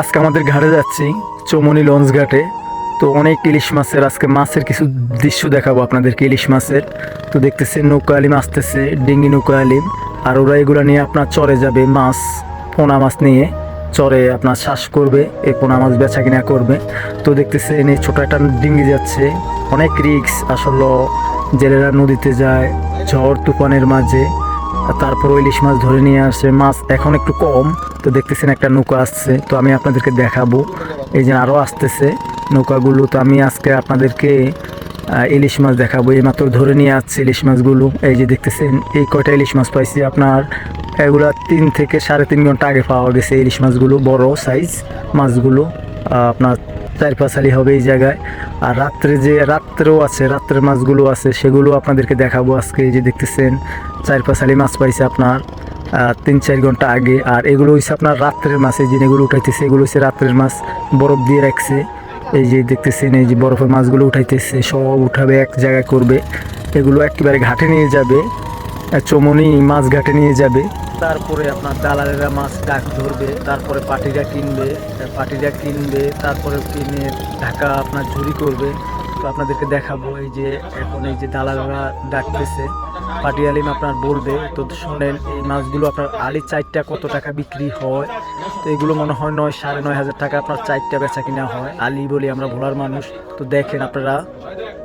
আজকে আমাদের ঘাটে যাচ্ছি চৌমনি লঞ্চ ঘাটে। তো অনেক ইলিশ মাছের, আজকে মাছের কিছু দৃশ্য দেখাবো আপনাদেরকে ইলিশ মাছের। তো দেখতেছে নৌকা আলিম আসতেছে, ডিঙ্গি নৌকা আলিম। আর ওরা এগুলো নিয়ে আপনার চরে যাবে, মাছ, পোনা মাছ নিয়ে চরে আপনার শ্বাস করবে এই পোনা মাছ বেচা কিনা করবে। তো দেখতেছেন এই ছোটো একটা ডিঙ্গি যাচ্ছে, অনেক রিক্স আসলে জেলেরা নদীতে যায়, ঝড় তুফানের মাঝে। তারপর ওই ইলিশ মাছ ধরে নিয়ে আসে। মাছ এখন একটু কম, তো দেখতেছেন একটা নৌকা আসছে। তো আমি আপনাদেরকে দেখাবো। এই যে আরও আসতেছে নৌকাগুলো। তো আমি আজকে আপনাদেরকে ইলিশ মাছ দেখাবো। এই মাত্র ধরে নিয়ে আসছে ইলিশ মাছগুলো। এই যে দেখতেছেন, এই কয়টা ইলিশ মাছ পাইছি আপনার? এগুলা তিন থেকে সাড়ে তিন ঘণ্টা আগে পাওয়া গেছে ইলিশ মাছগুলো, বড় সাইজ মাছগুলো। আপনার চার পাঁচালি হবে এই জায়গায়। আর রাত্রে যে রাত্রেও আছে, রাত্রের মাছগুলো আছে, সেগুলো আপনাদেরকে দেখাবো আজকে। যে দেখতেছেন চার পাঁচালি মাছ পাইছে আপনার তিন চার ঘণ্টা আগে। আর এগুলো হচ্ছে আপনার রাত্রের মাছ, এই যে এগুলো উঠাইতেছে, এগুলো হচ্ছে রাত্রের মাছ, বরফ দিয়ে রাখছে। এই যে দেখতেছেন, এই যে বরফের মাছগুলো উঠাইতেছে, সব উঠাবে, এক জায়গায় করবে। এগুলো একেবারে ঘাটে নিয়ে যাবে চমনি মাছ ঘাটে নিয়ে যাবে। তারপরে আপনার দালালেরা মাছ ডাক ধরবে, তারপরে পাটিরা কিনবে পাটিরা কিনবে, তারপরে কিনে ঢাকা আপনার ঝুরি করবে। তো আপনাদেরকে দেখাবো এই যে এখন এই যে দালালরা ডাকতেছে। পাটি আলিম আপনার বলবে, তো শোনেন, এই মাছগুলো আপনার আলি চারটা কত টাকা বিক্রি হয়? তো এগুলো মনে হয় নয়, সাড়ে নয় হাজার টাকা আপনার চারটা বেচা কিনা হয়, আলি বলি আমরা ভোলার মানুষ। তো দেখেন আপনারা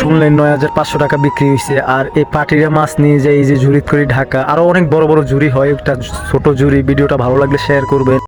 শুনলেন নয় হাজার পাঁচশো টাকা বিক্রি হয়েছে আর এই পাটিরা মাছ নিয়ে যায় এই যে ঝুড়ি করে ঢাকা আরও অনেক বড় বড় ঝুড়ি হয় একটা ছোট ঝুড়ি। ভিডিওটা ভালো লাগলে শেয়ার করবেন।